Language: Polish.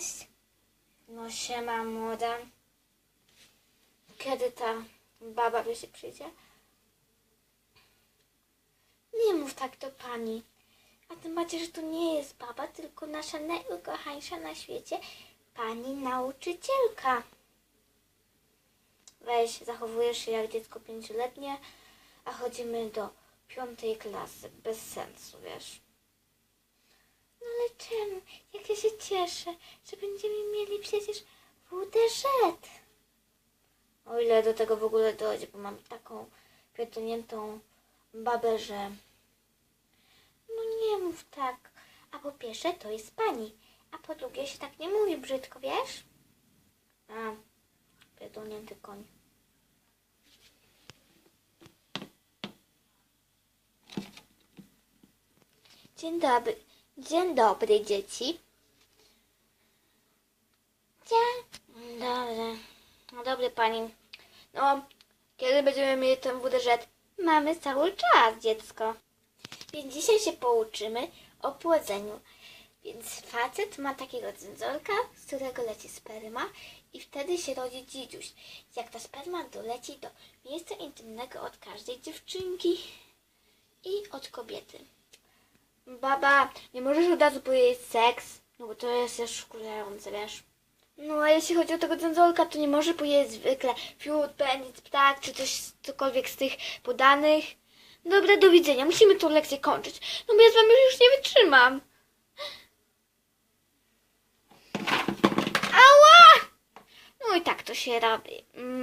Cześć. No siema młoda. Kiedy ta baba się przyjdzie? Nie mów tak do pani. A tym bardziej, że to nie jest baba, tylko nasza najukochańsza na świecie pani nauczycielka. Weź, zachowujesz się jak dziecko pięcioletnie, a chodzimy do piątej klasy. Bez sensu, wiesz. No ale czemu? Jak ja się cieszę, że będziemy mieli przecież WDŻ. O ile do tego w ogóle dojdzie, bo mam taką pierdolniętą babę, że... No nie mów tak. A po pierwsze to jest pani, a po drugie się tak nie mówi brzydko, wiesz? A, pierdolnięty koń. Dzień dobry. Dzień dobry, dzieci. Dzień. Dobrze. No dobry pani. No, kiedy będziemy mieli ten WDŻ? Mamy cały czas, dziecko. Więc dzisiaj się pouczymy o płodzeniu. Więc facet ma takiego dzędzolka, z którego leci sperma i wtedy się rodzi dzidziuś. Jak ta sperma doleci do miejsca intymnego od każdej dziewczynki i od kobiety. Baba, nie możesz od razu powiedzieć seks, no bo to jest już wkurzające, wiesz. No a jeśli chodzi o tego dzędzolka, to nie może powiedzieć zwykle fiut, penis, ptak, czy coś, cokolwiek z tych podanych. Dobra, do widzenia, musimy tą lekcję kończyć, no bo ja z wami już nie wytrzymam. Ała! No i tak to się robi. Mm.